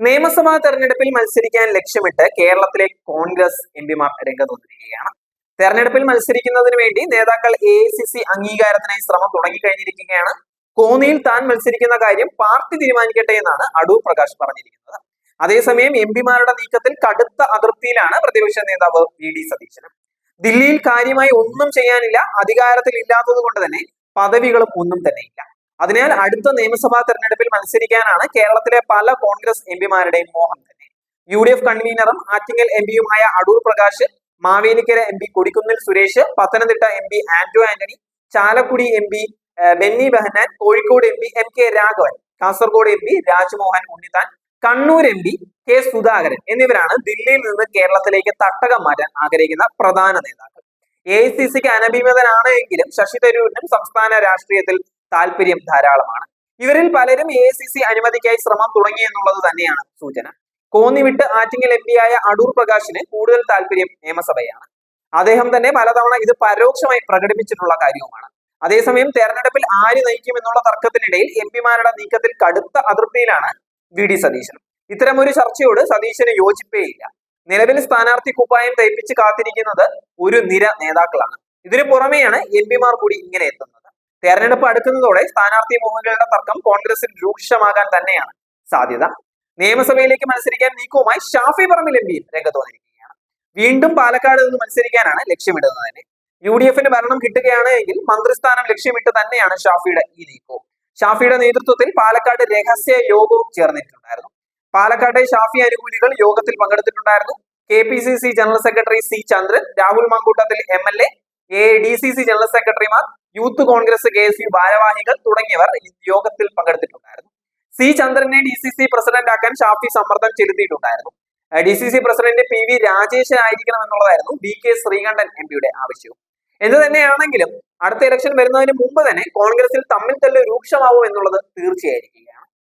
നിയമസഭാ തെരഞ്ഞെടുപ്പിൽ മത്സരിക്കാൻ ലക്ഷ്യമിട്ട് കേരളത്തിലെ കോൺഗ്രസ് എം പിമാർ രംഗത്ത് വന്നിരിക്കുകയാണ് തെരഞ്ഞെടുപ്പിൽ മത്സരിക്കുന്നതിന് വേണ്ടി നേതാക്കൾ എ അംഗീകാരത്തിനായി ശ്രമം തുടങ്ങിക്കഴിഞ്ഞിരിക്കുകയാണ്. കോന്നിയിൽ താൻ മത്സരിക്കുന്ന കാര്യം പാർട്ടി തീരുമാനിക്കട്ടെ എന്നാണ് അടൂർ പ്രകാശ് പറഞ്ഞിരിക്കുന്നത്. അതേസമയം എം പിമാരുടെ നീക്കത്തിൽ കടുത്ത അതൃപ്തിയിലാണ് പ്രതിപക്ഷ നേതാവ് വി ഡി സതീശനും. ദില്ലിയിൽ കാര്യമായി ഒന്നും ചെയ്യാനില്ല അധികാരത്തിൽ ഇല്ലാത്തത് കൊണ്ട് തന്നെ പദവികളും ഒന്നും തന്നെ ഇല്ല അതിനാൽ അടുത്ത നിയമസഭാ തെരഞ്ഞെടുപ്പിൽ മത്സരിക്കാനാണ് കേരളത്തിലെ പല കോൺഗ്രസ് എംപിമാരുടെയും മോഹം. തന്നെ യു ഡി എഫ് കൺവീനറും Attingal M പിയുമായ Adoor Prakash Mavelikkara M P Kodikunnil Suresh Pathanamthitta M P Anto Antony Chalakudy M P Benny Behanan Kozhikode M P M K Raghavan Kasaragod M P Rajmohan Unnithan Kannur M P K Sudhakaran എന്നിവരാണ് ദില്ലിയിൽ നിന്ന് കേരളത്തിലേക്ക് തട്ടകം മാറ്റാൻ ആഗ്രഹിക്കുന്ന പ്രധാന നേതാക്കൾ. A I C സിക്ക് അനഭിമതനാണ് എങ്കിലും ശശി തരൂരിനും സംസ്ഥാന രാഷ്ട്രീയത്തിൽ താല്പര്യം ധാരാളമാണ്. ഇവരിൽ പലരും എ സി സി അനുമതിക്കായി ശ്രമം തുടങ്ങി എന്നുള്ളത് തന്നെയാണ് സൂചന. കോന്നിവിട്ട് ആറ്റിങ്ങൽ എം ആയ അടൂർ പ്രകാശിന് കൂടുതൽ താല്പര്യം നിയമസഭയാണ്. അദ്ദേഹം തന്നെ പലതവണ ഇത് പരോക്ഷമായി പ്രകടിപ്പിച്ചിട്ടുള്ള കാര്യവുമാണ്. അതേസമയം തെരഞ്ഞെടുപ്പിൽ ആര് നയിക്കും എന്നുള്ള തർക്കത്തിനിടയിൽ എം പിമാരുടെ നീക്കത്തിൽ കടുത്ത അതൃപ്തിയിലാണ് വി. ഡി. സതീശൻ. ഇത്തരമൊരു ചർച്ചയോട് സതീശന് യോജിപ്പേയില്ല. നിലവിൽ സ്ഥാനാർത്ഥി കുപ്പായം തയ്പ്പിച്ച് കാത്തിരിക്കുന്നത് ഒരു നിര നേതാക്കളാണ്. ഇതിനു പുറമെയാണ് എം പിമാർ കൂടി ഇങ്ങനെ എത്തുന്നത്. തെരഞ്ഞെടുപ്പ് അടുക്കുന്നതോടെ സ്ഥാനാർത്ഥി മോഹങ്ങളുടെ തർക്കം കോൺഗ്രസിൽ രൂക്ഷമാകാൻ തന്നെയാണ് സാധ്യത. നിയമസഭയിലേക്ക് മത്സരിക്കാൻ നീക്കവുമായി ഷാഫി പറമ്പിൽ എം പിയും രംഗത്ത് വന്നിരിക്കുകയാണ് വീണ്ടും പാലക്കാട് നിന്ന് മത്സരിക്കാനാണ് ലക്ഷ്യമിടുന്നത് തന്നെ യു ഡി എഫിന് ഭരണം കിട്ടുകയാണ് എങ്കിൽ മന്ത്രിസ്ഥാനം ലക്ഷ്യമിട്ട് തന്നെയാണ് ഷാഫിയുടെ ഈ നീക്കവും. ഷാഫിയുടെ നേതൃത്വത്തിൽ പാലക്കാട് രഹസ്യ യോഗവും ചേർന്നിട്ടുണ്ടായിരുന്നു. പാലക്കാട്ടെ ഷാഫി അനുകൂലികൾ യോഗത്തിൽ പങ്കെടുത്തിട്ടുണ്ടായിരുന്നു. K P C C general secretary C Chandran Rahul Mankoottathil M L A A D C C general സെക്രട്ടറിമാർ youth Congress K S U ഭാരവാഹികൾ തുടങ്ങിയവർ യോഗത്തിൽ പങ്കെടുത്തിട്ടുണ്ടായിരുന്നു. സി ചന്ദ്രനെ ഡി സി സി പ്രസിഡന്റ് ആക്കാൻ ഷാഫി സമ്മർദ്ദം ചെലുത്തിയിട്ടുണ്ടായിരുന്നു. D C C president P V Rajeshan ആയിരിക്കണം എന്നുള്ളതായിരുന്നു ബി കെ ശ്രീകണ്ഠൻ എം പിയുടെ ആവശ്യവും. എന്ത് തന്നെയാണെങ്കിലും അടുത്ത ഇലക്ഷൻ വരുന്നതിന് മുമ്പ് തന്നെ കോൺഗ്രസിൽ തമ്മിൽ തല്ല് രൂക്ഷമാവും എന്നുള്ളത് തീർച്ചയായിരിക്കും.